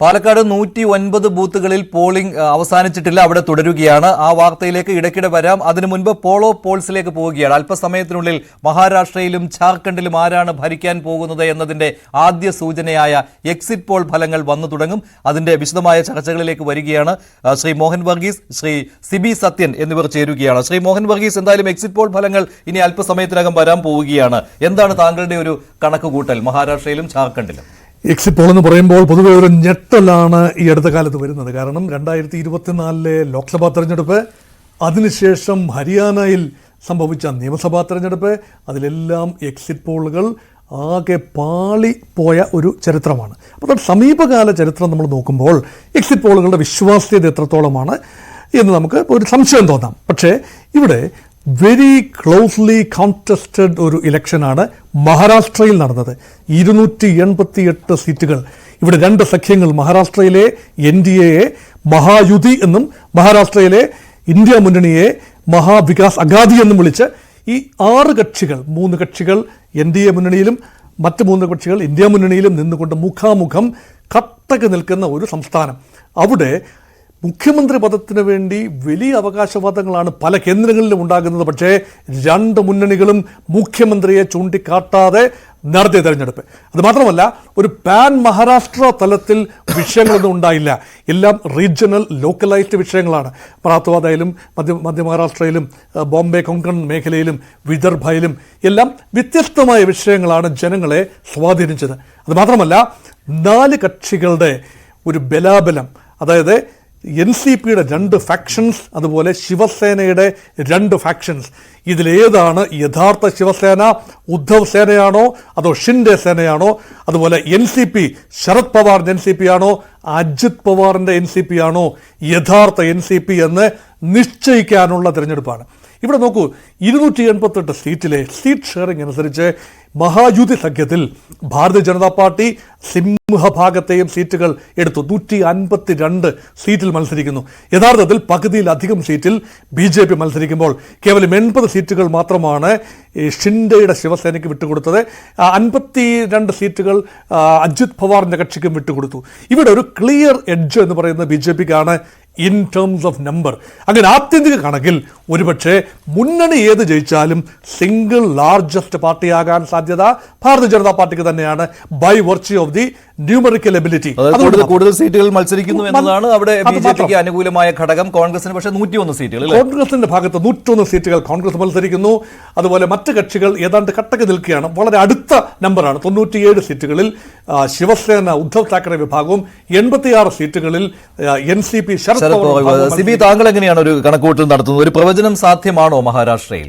പാലക്കാട് നൂറ്റി ഒൻപത് ബൂത്തുകളിൽ പോളിംഗ് അവസാനിച്ചിട്ടില്ല അവിടെ തുടരുകയാണ്. ആ വാർത്തയിലേക്ക് ഇടയ്ക്കിടെ വരാം. അതിനു മുൻപ് പോളോ പോൾസിലേക്ക് പോവുകയാണ്. അല്പസമയത്തിനുള്ളിൽ മഹാരാഷ്ട്രയിലും ഝാർഖണ്ഡിലും ആരാണ് ഭരിക്കാൻ പോകുന്നത് എന്നതിന്റെ ആദ്യ സൂചനയായ എക്സിറ്റ് പോൾ ഫലങ്ങൾ വന്നു തുടങ്ങും. അതിന്റെ വിശദമായ ചർച്ചകളിലേക്ക് വരികയാണ്. ശ്രീ മോഹൻ വർഗീസ് ശ്രീ സിബി സത്യൻ എന്നിവർ ചേരുകയാണ്. ശ്രീ മോഹൻ വർഗീസ് എന്തായാലും എക്സിറ്റ് പോൾ ഫലങ്ങൾ ഇനി അല്പസമയത്തിനകം വരാൻ പോവുകയാണ്. എന്താണ് താങ്കളുടെ ഒരു കണക്ക് കൂട്ടൽ മഹാരാഷ്ട്രയിലും ഝാർഖണ്ഡിലും? എക്സിറ്റ് പോൾ എന്ന് പറയുമ്പോൾ പൊതുവെ ഒരു ഞെട്ടലാണ് ഈ അടുത്ത കാലത്ത് വരുന്നത്. കാരണം രണ്ടായിരത്തി ഇരുപത്തിനാലിലെ ലോക്സഭാ തെരഞ്ഞെടുപ്പ് അതിനുശേഷം ഹരിയാനയിൽ സംഭവിച്ച നിയമസഭാ തെരഞ്ഞെടുപ്പ് അതിലെല്ലാം എക്സിറ്റ് പോളുകൾ ആകെ പാളി പോയ ഒരു ചരിത്രമാണ്. അപ്പോൾ സമീപകാല ചരിത്രം നമ്മൾ നോക്കുമ്പോൾ എക്സിറ്റ് പോളുകളുടെ വിശ്വാസ്യത എത്രത്തോളമാണ് എന്ന് നമുക്ക് ഒരു സംശയം തോന്നാം. പക്ഷേ ഇവിടെ വെരി ക്ലോസ്ലി കോൺടെസ്റ്റഡ് ഒരു ഇലക്ഷനാണ് മഹാരാഷ്ട്രയിൽ നടന്നത്. ഇരുന്നൂറ്റി എൺപത്തി എട്ട് സീറ്റുകൾ ഇവിടെ രണ്ട് സഖ്യങ്ങൾ മഹാരാഷ്ട്രയിലെ എൻ ഡി എയെ മഹായുതി എന്നും മഹാരാഷ്ട്രയിലെ ഇന്ത്യ മുന്നണിയെ മഹാവികാസ് അഗാദി എന്നും വിളിച്ച് ഈ ആറ് കക്ഷികൾ മൂന്ന് കക്ഷികൾ എൻ ഡി എ മുന്നണിയിലും മറ്റ് മൂന്ന് കക്ഷികൾ ഇന്ത്യ മുന്നണിയിലും നിന്നുകൊണ്ട് മുഖാമുഖം കട്ടക്ക് നിൽക്കുന്ന ഒരു സംസ്ഥാനം. അവിടെ മുഖ്യമന്ത്രി പദത്തിന് വേണ്ടി വലിയ അവകാശവാദങ്ങളാണ് പല കേന്ദ്രങ്ങളിലും ഉണ്ടാകുന്നത്. പക്ഷേ രണ്ട് മുന്നണികളും മുഖ്യമന്ത്രിയെ ചൂണ്ടിക്കാട്ടാതെ നടത്തിയ തെരഞ്ഞെടുപ്പ്. അത് മാത്രമല്ല ഒരു പാൻ മഹാരാഷ്ട്ര തലത്തിൽ വിഷയങ്ങളൊന്നും ഉണ്ടായില്ല. എല്ലാം റീജിയണൽ ലോക്കലൈസ്ഡ് വിഷയങ്ങളാണ്. പ്രാത്തവാദയിലും മധ്യ മധ്യ മഹാരാഷ്ട്രയിലും ബോംബെ കൊങ്കൺ മേഖലയിലും വിദർഭയിലും എല്ലാം വ്യത്യസ്തമായ വിഷയങ്ങളാണ് ജനങ്ങളെ സ്വാധീനിച്ചത്. അത് മാത്രമല്ല നാല് കക്ഷികളുടെ ഒരു ബലാബലം അതായത് എൻ സി പിയുടെ രണ്ട് ഫാക്ഷൻസ് അതുപോലെ ശിവസേനയുടെ രണ്ട് ഫാക്ഷൻസ് ഇതിലേതാണ് യഥാർത്ഥ ശിവസേന ഉദ്ധവ് സേനയാണോ അതോ ഷിൻഡെ സേനയാണോ അതുപോലെ എൻ സി പി ശരത് പവാറിന്റെ എൻ സി പി ആണോ അജിത് പവാറിന്റെ എൻ സി പി ആണോ യഥാർത്ഥ എൻ സി പി എന്ന് നിശ്ചയിക്കാനുള്ള തിരഞ്ഞെടുപ്പാണ്. ഇവിടെ നോക്കൂ ഇരുന്നൂറ്റി എൺപത്തെട്ട് സീറ്റിലെ സീറ്റ് ഷെയറിംഗ് അനുസരിച്ച് മഹായുതി സഖ്യത്തിൽ ഭാരതീയ ജനതാ പാർട്ടി സിംഹഭാഗത്തെയും സീറ്റുകൾ എടുത്തു. നൂറ്റി അൻപത്തി രണ്ട് സീറ്റിൽ മത്സരിക്കുന്നു. യഥാർത്ഥത്തിൽ പകുതിയിലധികം സീറ്റിൽ ബി ജെ പി മത്സരിക്കുമ്പോൾ കേവലം എൺപത് സീറ്റുകൾ മാത്രമാണ് ഷിൻഡയുടെ ശിവസേനയ്ക്ക് വിട്ടുകൊടുത്തത്. അൻപത്തി രണ്ട് സീറ്റുകൾ അജിത് പവാറിന്റെ കക്ഷിക്കും വിട്ടുകൊടുത്തു. ഇവിടെ ഒരു ക്ലിയർ എഡ്ജ് എന്ന് പറയുന്നത് ബി ജെ പിക്കാണ് ഇൻ ടേംസ് ഓഫ് നമ്പർ അങ്ങനെ ആത്യന്തിക കണക്കിൽ ഒരുപക്ഷെ മുന്നണി ഏത് ജയിച്ചാലും സിംഗിൾ ലാർജസ്റ്റ് പാർട്ടിയാകാൻ സാധ്യത ഭാരതീയ ജനതാ പാർട്ടിക്ക് തന്നെയാണ് by virtue of the numerical ability കൂടുതൽ കൂടുതൽ സീറ്റുകൾ മത്സരിക്കുന്നു എന്നതാണ് അവിടെ അനുകൂലമായ ഘടകം. കോൺഗ്രസിന് പക്ഷേ നൂറ്റിയൊന്ന് സീറ്റുകൾ കോൺഗ്രസിന്റെ ഭാഗത്ത് നൂറ്റൊന്ന് സീറ്റുകൾ കോൺഗ്രസ് മത്സരിക്കുന്നു. അതുപോലെ മറ്റ് കക്ഷികൾ ഏതാണ്ട് കട്ടക്ക് നിൽക്കുകയാണ്. വളരെ അടുത്ത നമ്പറാണ് തൊണ്ണൂറ്റിയേഴ് സീറ്റുകളിൽ ശിവസേന ഉദ്ധവ് താക്കറെ വിഭാഗവും എൺപത്തിയാറ് സീറ്റുകളിൽ N C P Sharad Pawar Sibi താങ്കൾ എങ്ങനെയാണ് ഒരു കണക്കൂട്ടൽ നടത്തുന്നത്? ഒരു പ്രവചനം സാധ്യമാണോ മഹാരാഷ്ട്രയിൽ?